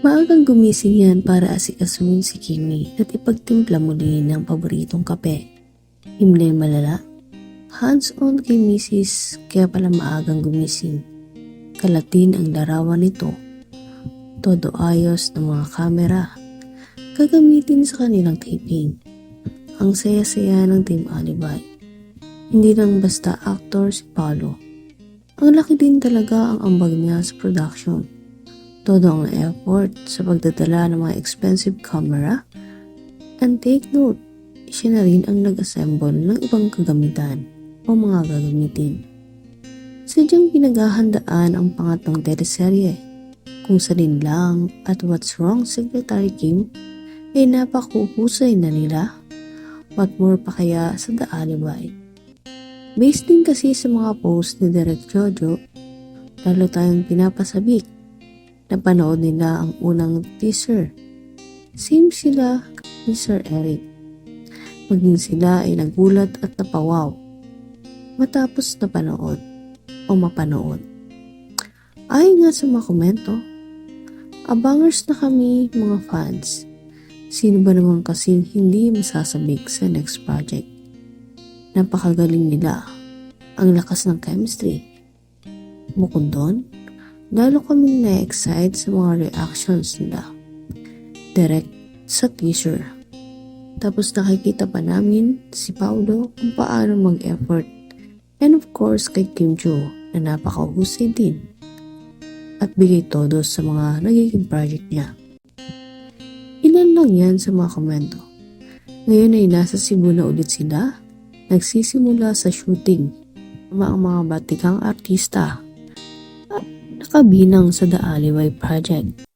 Maagang gumising yan para asikasuhin si Kimi at ipagtimpla muli ng paboritong kape. Himlay malala. Hands-on kay Mrs. kaya pala maagang gumising. Kalatin ang larawan nito. Todo ayos ng mga kamera. Gagamitin sa kanilang taping. Ang saya-saya ng Team Alibay. Hindi lang basta actor si Paolo. Ang laki din talaga ang ambag niya sa production. Todo ang effort sa pagdadala ng mga expensive camera. And take note, siya na rin ang nag-assemble ng ibang kagamitan o mga gagamitin. Sadyang pinaghahandaan ang pangatlong teleserye kung salin lang at what's wrong Secretary Kim ay napakuhusay na nila. What more pa kaya sa The Alibay? Based din kasi sa mga post ni Direk Jojo, lalo tayong pinapasabik Napanood nila ang unang teaser. Same sila ni Sir Eric. Maging sila ay nagulat at napawaw. Matapos napanood o mapanood. Ayon nga sa mga komento, abangers na kami mga fans. Sino ba naman kasing hindi masasabik sa next project? Napakagaling nila. Ang lakas ng chemistry. Bukod doon, lalo kaming na-excite sa mga reactions nila. Direct sa teaser. Tapos nakikita pa namin si Paulo kung paano mag-effort. And of course kay Kim Jo na napakahusay din. At bigay todo sa mga nagiging project niya. Ilan lang yan sa mga komento. Ngayon ay nasa Cebu na ulit sila. Nagsisimula sa shooting. Ang mga batikang artista nakabinang sa The Alleyway Project.